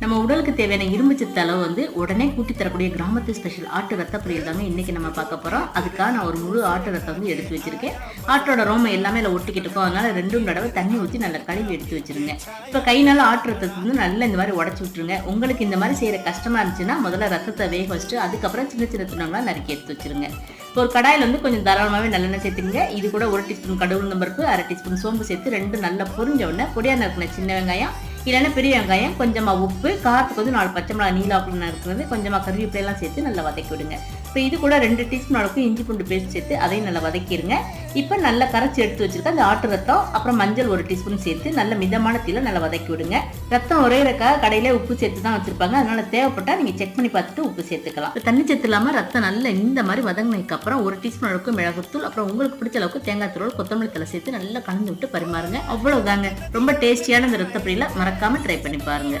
நம்ம உடலுக்கு தேவையான இரும்பு சத்து அளவு வந்து உடனே கூட்டி தரக்கூடிய கிராமத்து ஸ்பெஷல் ஆட்டு ரத்த பொரியல் தாங்க இன்னைக்கு நம்ம பார்க்க போகிறோம் அதுக்காக நான் ஒரு முழு ஆட்டு ரத்தம் வந்து எடுத்து வச்சுருக்கேன். ஆட்டோட ரோமை எல்லாமே இல்லை ஒட்டிக்கிட்டு இருக்கும் அதனால் ரெண்டும் தடவை தண்ணி ஊற்றி நல்லா கழுவி எடுத்து வச்சிருங்க. இப்போ கையினால் ஆட்டு ரத்தத்தை வந்து நல்லா இந்த மாதிரி உடச்சி விட்டுருங்க. உங்களுக்கு இந்த மாதிரி செய்கிற கஷ்டமாக இருந்துச்சுன்னா முதல்ல ரத்தத்தை வேக வச்சுட்டு அதுக்கப்புறம் சின்ன சின்ன துணங்களாக நறுக்கி எடுத்து வச்சுருங்க. இப்போ ஒரு கடாயில் வந்து கொஞ்சம் தாராளமாகவே நல்லெண்ணெய் சேர்த்துங்க இது கூட ஒரு டீஸ்பூன் கடவுள் நம்பருக்கு அரை டீஸ்பூன் சோம்பு சேர்த்து ரெண்டு நல்லா பொரிஞ்ச உடனே பொடியாக நறுக்கின சின்ன வெங்காயம் இல்லைன்னா பெரிய வெங்காயம் கொஞ்சமாக உப்பு காரத்துக்கு வந்து நாலு பச்சை மிளகா நீலாப்புல இருக்கிறது கொஞ்சமாக கருவேப்பிலையெல்லாம் சேர்த்து நல்லா வதக்கி விடுங்க. இப்போ இது கூட ரெண்டு டீஸ்பூன் அளவுக்கு இஞ்சி பூண்டு பேஸ்ட் சேர்த்து அதையும் நல்லா வதக்கிடுங்க இப்போ நல்லா கரைச்சி எடுத்து வச்சுருக்க அந்த ஆட்டு ரத்தம் அப்புறம் மஞ்சள் ஒரு டீஸ்பூன் சேர்த்து நல்ல மிதமான தீல நல்லா வதக்கி விடுங்க. ரத்தம் ஒரே இருக்கா கடையில் உப்பு சேர்த்து தான் வச்சுருப்பாங்க. அதனால் தேவைப்பட்டால் நீங்கள் செக் பண்ணி பார்த்துட்டு உப்பு சேர்த்துக்கலாம். தண்ணி சேர்த்து இல்லாமல் ரத்தம் நல்லா இந்த மாதிரி வதங்கினதுக்கு அப்புறம் ஒரு டீஸ்பூன் அளவுக்கு மிளகுத்தூள் அப்புறம் உங்களுக்கு பிடிச்ச அளவுக்கு தேங்காய் தூள் கொத்தமல்லி தலை சேர்த்து நல்லா கலந்து விட்டு பரிமாறுங்க. அவ்வளோதாங்க ரொம்ப டேஸ்டியான இந்த ரத்த பொரியலை மறக்காமல் ட்ரை பண்ணி பாருங்கள்